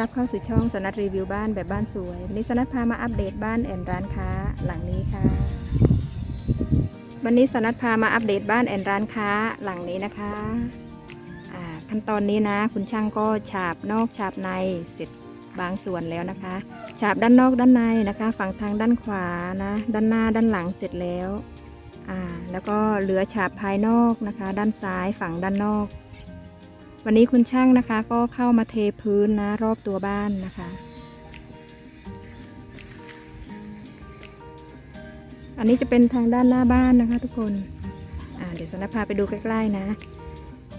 รับเข้าสู่ช่องสนัดรีวิวบ้านแบบบ้านสวยวันนี้สนัดพามาอัปเดตบ้านแอนร้านค้าหลังนี้ค่ะ วันนี้สนัดพามาอัปเดตบ้านแอนร้านค้าหลังนี้นะคะขั้นตอนนี้นะ คุณช่างก็ฉาบนอกฉาบในเสร็จบางส่วนแล้วนะคะ ฉาบด้านนอกด้านในนะคะ ฝั่งทางด้านขวานะ ด้านหน้าด้านหลังเสร็จแล้วอ่าแล้วก็เหลือฉาบภายนอกนะคะ ด้านซ้ายฝั่งด้านนอก วันนี้คุณช่างนะคะก็เข้ามาเทพื้นนะรอบตัวบ้านนะคะ อันนี้จะเป็นทางด้านหน้าบ้านนะคะ ทุกคนอ่าเดี๋ยวสนพาไปดูใกล้ๆนะ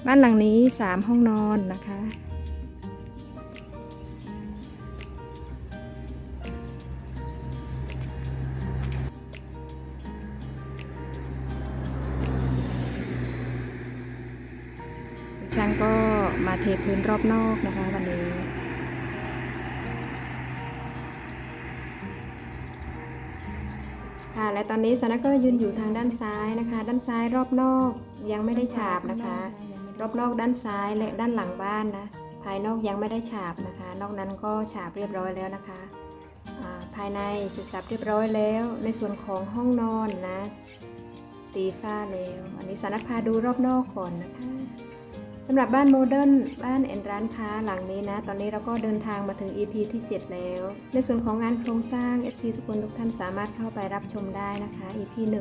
บ้านหลังนี้สามห้องนอนนะคะช่างก็ มาเทพื้นรอบนอกนะคะวันนี้ ค่ะและตอนนี้สนะก็ยืนอยู่ทางด้านซ้ายนะคะ ด้านซ้ายรอบนอกยังไม่ได้ฉาบนะคะ รอบนอกด้านซ้ายและด้านหลังบ้านนะ ภายนอกยังไม่ได้ฉาบนะคะ นอกนั้นก็ฉาบเรียบร้อยแล้วนะคะภายในเสร็จสับเรียบร้อยแล้ว ในส่วนของห้องนอนนะตีฝ้าแล้ว อันนี้สนัดพาดูรอบนอกก่อนนะคะ สำหรับบ้านโมเดิร์นบ้านแอนร้านค้าหลังนี้นะ ตอนนี้เราก็เดินทางมาถึง EP ที่ 7 แล้ว ในส่วนของงานโครงสร้าง FC ทุกคนทุกท่านสามารถเข้าไปรับชมได้นะคะ EP 1 2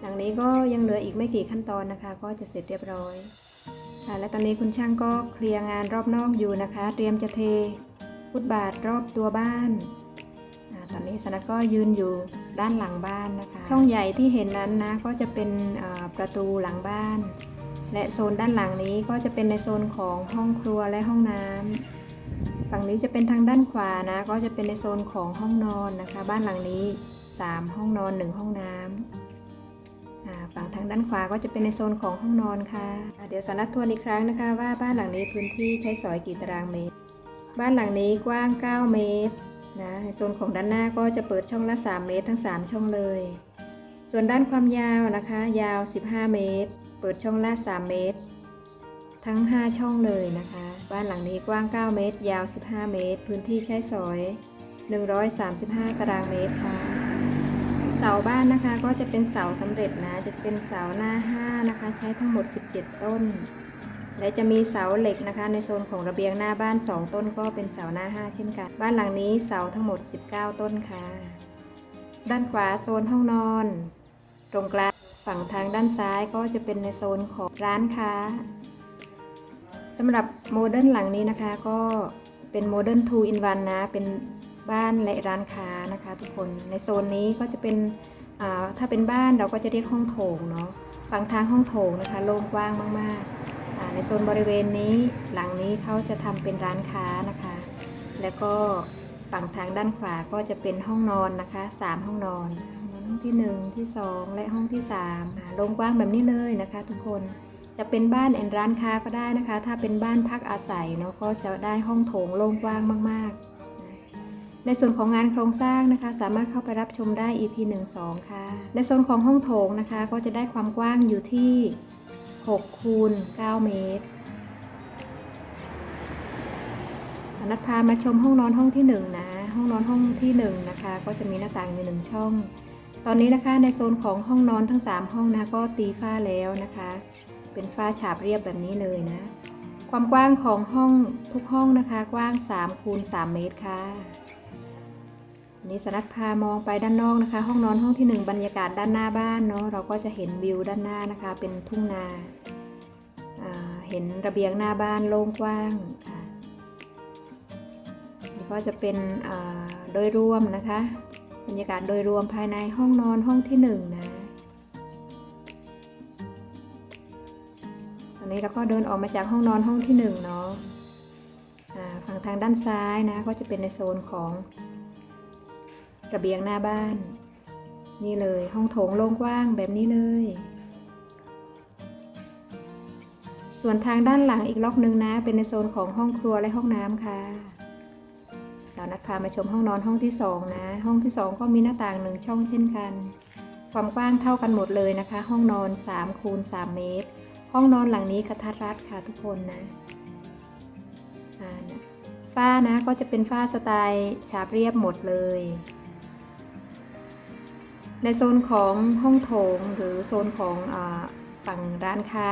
หลังนี้ก็ยังเหลืออีกไม่กี่ขั้นตอนนะคะ ก็จะเสร็จเรียบร้อยค่ะและตอนนี้คุณช่างก็เคลียร์งานรอบนอกอยู่นะคะ เตรียมจะเทฟุตบาทรอบตัวบ้าน อนนี้สนัดก็ยืนอยู่ด้านหลังบ้านนะคะ ช่องใหญ่ที่เห็นนั้นนะก็จะเป็นประตูหลังบ้าน และโซนด้านหลังนี้ก็จะเป็นในโซนของห้องครัวและห้องน้ำฝั่งนี้จะเป็นทางด้านขวานะ ก็จะเป็นในโซนของห้องนอนนะคะ บ้านหลังนี้ 3 ห้องนอน 1 ห้องน้ำอ่าฝั่งทางด้านขวาก็จะเป็นในโซนของห้องนอนค่ะอ่าเดี๋ยวสานัดทวนอีกครั้งนะคะ ว่าบ้านหลังนี้พื้นที่ใช้สอยกี่ตารางเมตร บ้านหลังนี้กว้าง 9 เมตร นะในโซนของด้านหน้าก็จะเปิดช่องละ 3 เมตรทั้ง 3 ช่องเลย ส่วนด้านความยาวนะคะ ยาว 15 เมตร เปิดช่องละ 3 เมตร ทั้ง 5 ช่องเลยนะคะ บ้านหลังนี้กว้าง 9 เมตร ยาว 15 เมตร พื้นที่ใช้สอย 135 ตารางเมตรค่ะ เสาบ้านนะคะก็จะเป็นเสาสำเร็จนะ จะเป็นเสาหน้า 5 นะคะ ใช้ทั้งหมด 17 ต้น และจะมีเสาเหล็กนะคะ ในโซนของระเบียงหน้าบ้าน 2 ต้นก็เป็นเสาหน้า 5 เช่นกัน บ้านหลังนี้เสาทั้งหมด 19 ต้นค่ะ ด้านขวาโซนห้องนอน ตรงกลางฝั่งทางด้านซ้ายก็จะเป็นในโซนของร้านค้าสำหรับโมเดิร์นหลังนี้นะคะก็เป็นโมเดิร์น2 in 1นะ เป็นบ้านและร้านค้านะคะทุกคนในโซนนี้ก็จะเป็นถ้าเป็นบ้านเราก็จะเรียกห้องโถงเนาะฝั่งทางห้องโถงนะคะโล่งกว้างมากๆ ในโซนบริเวณนี้หลังนี้เขาจะทำเป็นร้านค้านะคะ แล้วก็ฝั่งทางด้านขวาก็จะเป็นห้องนอนนะคะสามห้องนอน ห้องที่หนึ่งที่สองและห้องที่สามโล่งกว้างแบบนี้เลยนะคะ ทุกคนจะเป็นบ้านแอนร้านค้าก็ได้นะคะ ถ้าเป็นบ้านพักอาศัยเนาะก็จะได้ห้องโถงโล่งกว้างมาก ๆ ในส่วนของงานโครงสร้างนะคะ สามารถเข้าไปรับชมได้ EP 1 2 ค่ะ ในโซนของห้องโถงนะคะ ก็จะได้ความกว้างอยู่ที่ 6คูณ9เมตรนัดพามาชมห้องนอนห้องที่1นะห้องนอนห้องที่1นะคะ ก็จะมีหน้าต่างอยู่หนึ่งช่อง ตอนนี้นะคะในโซนของห้องนอนทั้ง 3 ห้องนะก็ตีฝ้าแล้วนะคะ เป็นฝ้าฉาบเรียบแบบนี้เลยนะ ความกว้างของห้องทุกห้องนะคะ กว้าง3คูณ3เมตรค่ะอันนี้สนัดพามองไปด้านนอกนะคะ ห้องนอนห้องที่หนึ่งบรรยากาศด้านหน้าบ้านเนาะเราก็จะเห็นวิวด้านหน้านะคะ เป็นทุ่งนา ห็นระเบียงหน้าบ้านโล่งกว้างค่ะนี่ก็จะเป็นโดยรวมนะคะ บรรยากาศโดยรวมภายในห้องนอนห้องที่หนึ่งนะตอนนี้เราก็เดินออกมาจากห้องนอนห้องที่หนึ่งเนาะฝั่งทางด้านซ้ายนะก็จะเป็นในโซนของระเบียงหน้าบ้าน นี่เลยห้องโถงโล่งกว้างแบบนี้เลย ส่วนทางด้านหลังอีกล็อกหนึ่งนะ เป็นในโซนของห้องครัวและห้องน้ำค่ะสาวนัดพามาชมห้องนอนห้องที่สองนะ ห้องที่สองก็มีหน้าต่างหนึ่งช่องเช่นกัน ความกว้างเท่ากันหมดเลยนะคะ ห้องนอน3คูณ3เมตร ห้องนอนหลังนี้กระทัดรัดค่ะทุกคนนะฝ้านะก็จะเป็นฝ้าสไตล์ฉาบเรียบหมดเลย ในโซนของห้องโถงหรือโซนของอา ฝั่งร้านค้า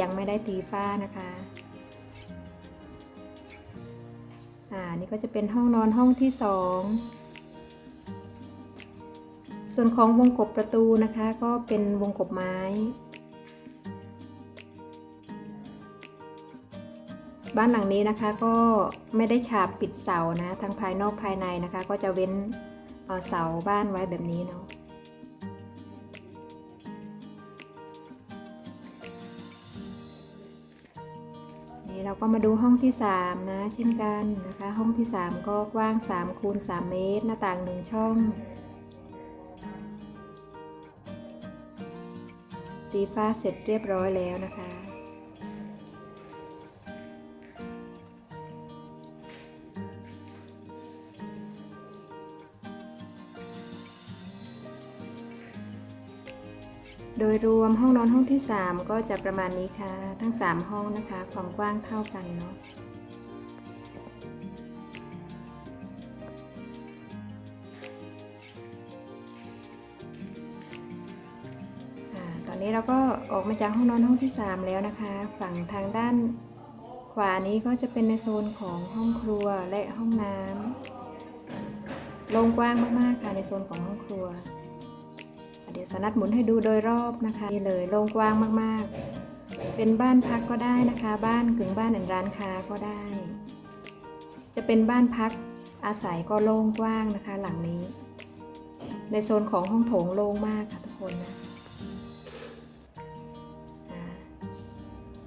ยังไม่ได้ตีฝ้านะคะอ่านี่ก็จะเป็นห้องนอนห้องที่สองส่วนของวงกบประตูนะคะ ก็เป็นวงกบไม้บ้านหลังนี้นะคะก็ไม่ได้ฉาบปิดเสานะทั้งภายนอกภายในนะคะ ก็จะเว้นเเสาบ้านไว้แบบนี้เนาะ มาดูห้องที่ 3 นะ เช่นกันนะคะ ห้องที่ 3 ก็กว้าง3คูณ3เมตร หน้าต่าง 1 ช่อง ตีฟ้าเสร็จเรียบร้อยแล้วนะคะ โดยรวมห้องนอนห้องที่ 3 ก็จะประมาณนี้ค่ะ ทั้ง 3 ห้องนะคะ ความกว้างเท่ากันเนาะตอนนี้เราก็ออกมาจากห้องนอนห้องที่ 3 แล้วนะคะ ฝั่งทางด้านขวานี้ก็จะเป็นในโซนของห้องครัวและห้องน้ำโล่งกว้างมากๆค่ะในโซนของห้องครัว ดี๋ยวสนัดหมุนให้ดูโดยรอบนะคะนี่เลยโล่งกว้างมากๆ เป็นบ้านพักก็ได้นะคะ บ้านกึ่งบ้านแห่งร้านค้าก็ได้ จะเป็นบ้านพักอาศัยก็โล่งกว้างนะคะ หลังนี้ ในโซนของห้องโถงโล่งมากค่ะทุกคนนะ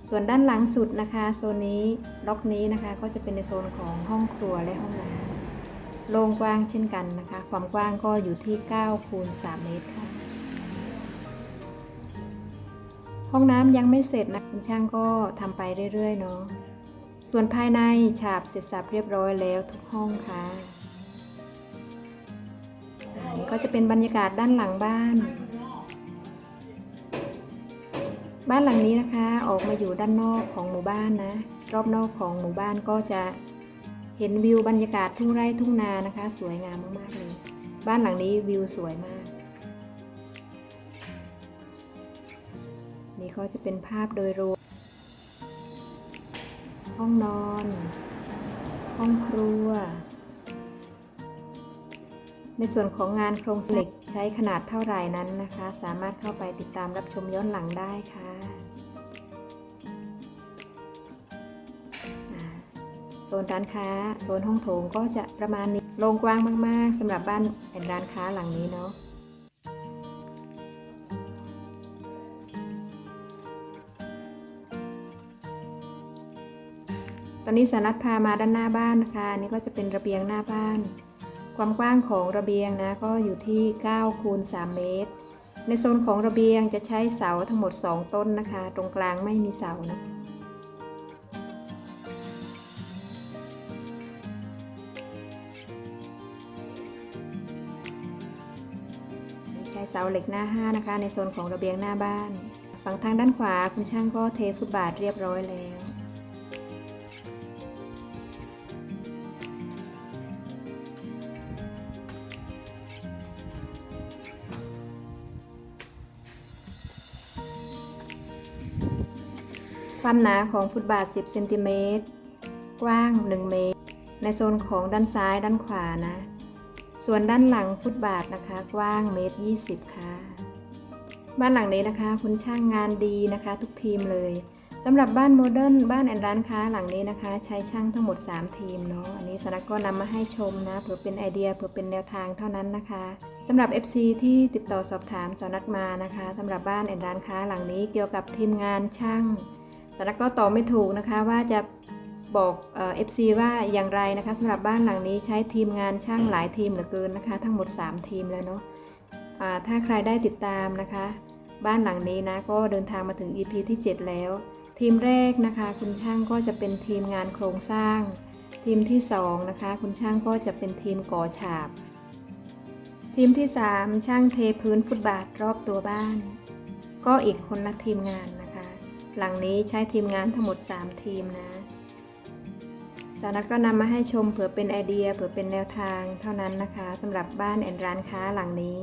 ส่วนด้านหลังสุดนะคะโซนนี้ล็อกนี้นะคะก็จะเป็นในโซนของห้องครัวและห้องน้ำโล่งกว้างเช่นกันนะคะ ความกว้างก็อยู่ที่9คูณ3เมตรค่ะ ห้องน้ำยังไม่เสร็จนะคุณช่างก็ทำไปเรื่อยๆเนาะส่วนภายในฉาบเสร็จสับเรียบร้อยแล้วทุกห้องค่ะอ่านี่ก็จะเป็นบรรยากาศด้านหลังบ้าน บ้านหลังนี้นะคะออกมาอยู่ด้านนอกของหมู่บ้านนะ รอบนอกของหมู่บ้านก็จะเห็นวิวบรรยากาศทุ่งไร่ทุ่งนานะคะ สวยงามมากๆเลย บ้านหลังนี้วิวสวยมาก ก็จะเป็นภาพโดยรวม ห้องนอน ห้องครัว ในส่วนของงานโครงเหล็กใช้ขนาดเท่าไหร่นั้นนะคะ สามารถเข้าไปติดตามรับชมย้อนหลังได้ค่ะอ่าโซนร้านค้า โซนห้องโถงก็จะประมาณนี้โล่งกว้างมาก ๆสำหรับบ้านเป็นร้านค้าหลังนี้เนาะ อนนี้สารัตพามาด้านหน้าบ้านนะคะนนี่ก็จะเป็นระเบียงหน้าบ้าน ความกว้างของระเบียงนะก็อยู่ที่9คูณ3เมตร ในโซนของระเบียงจะใช้เสาทั้งหมด 2 ต้นนะคะ ตรงกลางไม่มีเสานะใช้เสาเหล็กหน้า 5 นะคะ ในโซนของระเบียงหน้าบ้าน ฝั่งทางด้านขวาคุณช่างก็เทฟุตบาทเรียบร้อยแล้ว ความหนาของฟุตบาท 10 เซนติเมตร กว้าง 1 เมตร ในโซนของด้านซ้ายด้านขวานะ ส่วนด้านหลังฟุตบาทนะคะ กว้างเมตร 20 ค่ะ บ้านหลังนี้นะคะ คุณช่างงานดีนะคะ ทุกทีมเลยสำหรับบ้านโมเดิร์นบ้านแอนร้านค้าหลังนี้นะคะ ใช้ช่างทั้งหมด 3 ทีมเนาะอันนี้สนักก็นำมาให้ชมนะเผื่อเป็นไอเดียเผื่อเป็นแนวทางเท่านั้นนะคะสำหรับ FC ที่ติดต่อสอบถามสนักมานะคะสำหรับบ้านแอนร้านค้าหลังนี้เกี่ยวกับทีมงานช่าง สนักก็ตอบไม่ถูกนะคะว่าจะบอกเอฟซีว่าอย่างไรนะคะสำหรับบ้านหลังนี้ใช้ทีมงานช่างหลายทีมเหลือเกินนะคะ ทั้งหมด 3 ทีมแล้วเนาะถ้าใครได้ติดตามนะคะ บ้านหลังนี้นะก็เดินทางมาถึง EP ที่ 7 แล้ว ทีมแรกนะคะ คุณช่างก็จะเป็นทีมงานโครงสร้าง ทีมที่2นะคะ คุณช่างก็จะเป็นทีมก่อฉาบ ทีมที่ 3 ช่างเทพื้นฟุตบาทรอบตัวบ้าน ก็อีกคนละทีมงานน หลังนี้ใช้ทีมงานทั้งหมด 3 ทีมนะ สารัตก็นำมาให้ชมเผื่อเป็นไอเดียเผื่อเป็นแนวทางเท่านั้นนะคะสำหรับบ้านแอนร้านค้าหลังนี้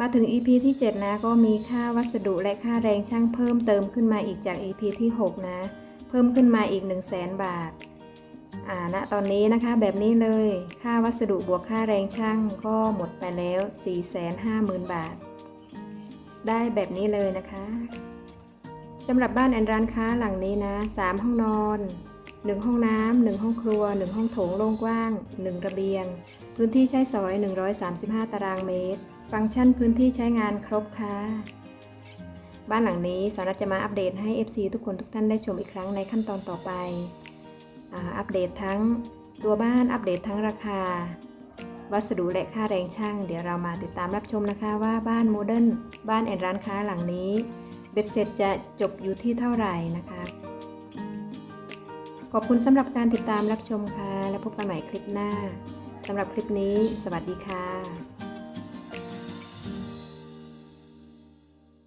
มาถึง EP ที่ 7 นะก็มีค่าวัสดุและค่าแรงช่างเพิ่มเติมขึ้นมาอีกจาก EP ที่ 6 นะ เพิ่มขึ้นมาอีก 1 0 0 0 0แสนบาทอ่าณตอนนี้นะคะแบบนี้เลย ค่าวัสดุบวกค่าแรงช่างก็หมดไปแล้ว 450,000 บาท ได้แบบนี้เลยนะคะ สำหรับบ้านแอนร้านค้าหลังนี้นะ 3 ห้องนอน 1 ห้องน้ำ1 ห้องครัว 1 ห้องโถงโล่งกว้าง 1 ระเบียง พื้นที่ใช้สอย 135 ตารางเมตร ฟังก์ชันพื้นที่ใช้งานครบค่ะ บ้านหลังนี้สารัจะมาอัปเดตให้ FC ทุกคนทุกท่านได้ชมอีกครั้งในขั้นตอนต่อไปอาอัปเดตทั้งตัวบ้านอัปเดตทั้งราคา วัสดุและค่าแรงช่าง เดี๋ยวเรามาติดตามรับชมนะคะว่าบ้านโมเดิร์นบ้านแอนร้านค้าหลังนี้ เบ็ดเสร็จจะจบอยู่ที่เท่าไหร่นะคะ ขอบคุณสำหรับการติดตามรับชมค่ะ แล้วพบกันใหม่คลิปหน้าสำหรับคลิปนี้ สวัสดีค่ะ